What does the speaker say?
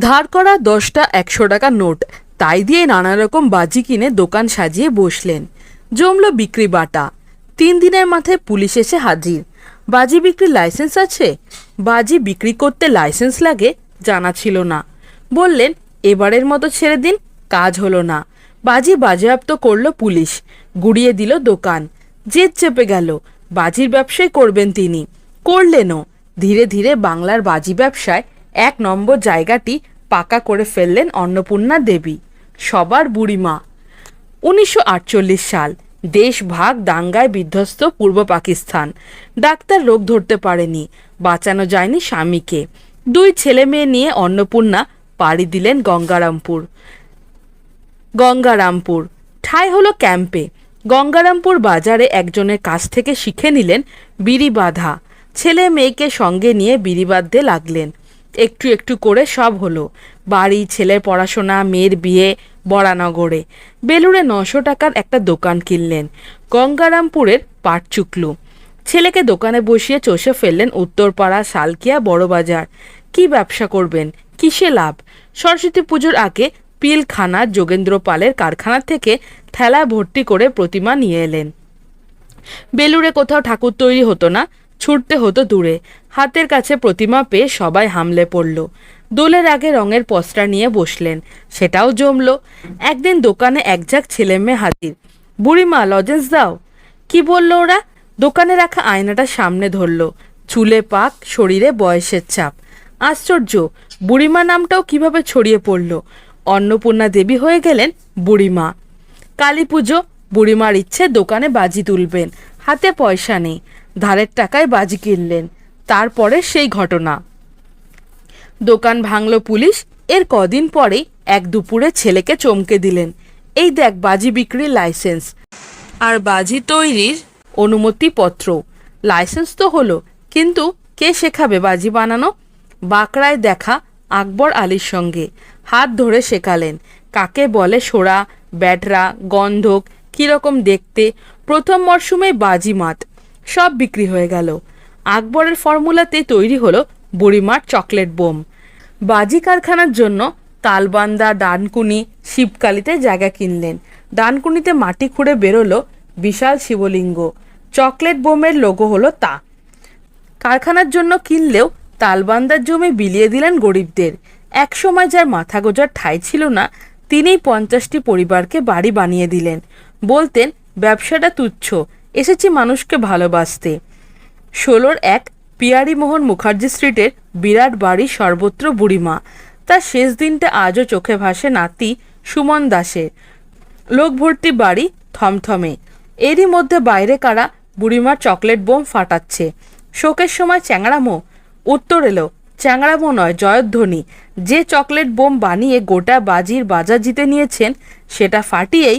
ধার করা দশটা একশো টাকা নোট। তাই দিয়ে নানা রকম বাজি কিনে দোকান সাজিয়ে বসলেন। জমল বিক্রি বাটা। তিন দিনের মাথায় পুলিশ এসে হাজির। বাজি বিক্রির লাইসেন্স আছে? বাজি বিক্রি করতে লাইসেন্স লাগে? জানা ছিল না। বললেন, এবারের মতো ছেড়ে দিন, কাজ হলো না। বাজি বাজেয়াপ্ত করল পুলিশ। গুড়িয়ে দিল দোকান। জেদ চেপে গেল। বাজির ব্যবসায় করবেন তিনি। করলেনও। ধীরে ধীরে বাংলার বাজি ব্যবসায় এক নম্বর জায়গাটি পাকা করে ফেললেন অন্নপূর্ণা দেবী, সবার বুড়িমা। উনিশশো আটচল্লিশ সাল, দেশ ভাগ দাঙ্গায় বিধ্বস্ত পূর্ব পাকিস্তান। ডাক্তার রোগ ধরতে পারেনি, বাঁচানো যায়নি স্বামীকে। দুই ছেলে মেয়ে নিয়ে অন্নপূর্ণা পাড়ি দিলেন গঙ্গারামপুর। গঙ্গারামপুর, ঠাঁই হলো ক্যাম্পে। গঙ্গারামপুর বাজারে একজনের কাছ থেকে শিখে নিলেন বিড়ি বাঁধা। ছেলে মেয়েকে সঙ্গে নিয়ে বিড়ি বাঁধতে লাগলেন। একটু একটু করে সব হলো। বাড়ি, ছেলের পড়াশোনা, মেয়ের বিয়ে, বরানগরে। বেলুড়ে নশো টাকার একটা দোকান কিনলেন। গঙ্গারামপুরের পাট চুকলু ছেলেকে দোকানে বসিয়ে চষে ফেললেন উত্তরপাড়া, শালকিয়া, বড়বাজার। কি ব্যবসা করবেন? কিসে লাভ? সরস্বতী পুজোর আগে পিলখানা যোগেন্দ্র পালের কারখানা থেকে থেলা ভর্তি করে প্রতিমা নিয়ে এলেন। বেলুড়ে কোথাও ঠাকুর তৈরি হতো না। ছুটতে হতো দূরে। হাতের কাছে প্রতিমা পেয়ে সবাই হামলে পড়ল। দোলের আগে রঙের পসরা নিয়ে বসলেন। সেটাও জমলো। একদিন দোকানে একঝাক ছেলে মেয়ে হাজির। বুড়িমা, লজেন্স দাও। কি বলল ওরা? দোকানে রাখা আয়নাটা সামনে ধরলো। চুলে পাক, শরীরে বয়সের ছাপ আশ্চর্য, বুড়িমা নামটাও কীভাবে ছড়িয়ে পড়ল? অন্নপূর্ণা দেবী হয়ে গেলেন বুড়িমা। কালী পুজো বুড়িমার ইচ্ছে দোকানে বাজি তুলবেন। হাতে পয়সা নেই। ধারের টাকায় বাজি কিনলেন। তারপরে সেই ঘটনা। দোকান ভাঙল পুলিশ। এর কদিন পরেই এক দুপুরে ছেলেকে চমকে দিলেন। এই দেখ, বাজি বিক্রির লাইসেন্স। আর বাজি তৈরির অনুমতিপত্র। লাইসেন্স তো হলো, কিন্তু কে শেখাবে বাজি বানানো? বাঁকড়ায় দেখা আকবর আলীর সঙ্গে। হাত ধরে শেখালেন, কাকে বলে সোরা ব্যাটরা, গন্ধক, কীরকম দেখতে? প্রথম মরশুমে বাজি মাত। সব বিক্রি হয়ে গেল। আকবরের ফর্মুলাতে তৈরি হলো বুড়িমার চকলেট বোম। বাজি কারখানার জন্য তালবান্দা ডানকুনি শিবকালিতে জায়গা কিনলেন। ডানকুনিতে মাটি খুঁড়ে বেরোলো বিশাল শিবলিঙ্গ। চকলেট বোমের লোগো হলো তা। কারখানার জন্য কিনলেও তালবান্দার জমি বিলিয়ে দিলেন গরিবদের। এক সময় যার মাথা গোজার ঠাঁই ছিল না, তিনিই পঞ্চাশটি পরিবারকে বাড়ি বানিয়ে দিলেন। বলতেন ব্যবসাটা তুচ্ছ। এসেছি মানুষকে ভালোবাসতে। ষোলোর এক পিয়ারিমোহন মুখার্জি স্ট্রিটের বিরাট বাড়ি সর্বত্র বুড়িমা। তার শেষ দিনটা আজও চোখে ভাসে নাতি সুমন দাসের। লোক ভর্তি বাড়ি থমথমে। এরই মধ্যে বাইরে কারা বুড়িমার চকলেট বোম ফাটাচ্ছে। শোকের সময় চ্যাংড়ামো। উত্তর এলো, চ্যাংড়ামো নয়, জয়ধ্বনি। যে চকলেট বোম বানিয়ে গোটা বাজির বাজার জিতে নিয়েছেন, সেটা ফাটিয়েই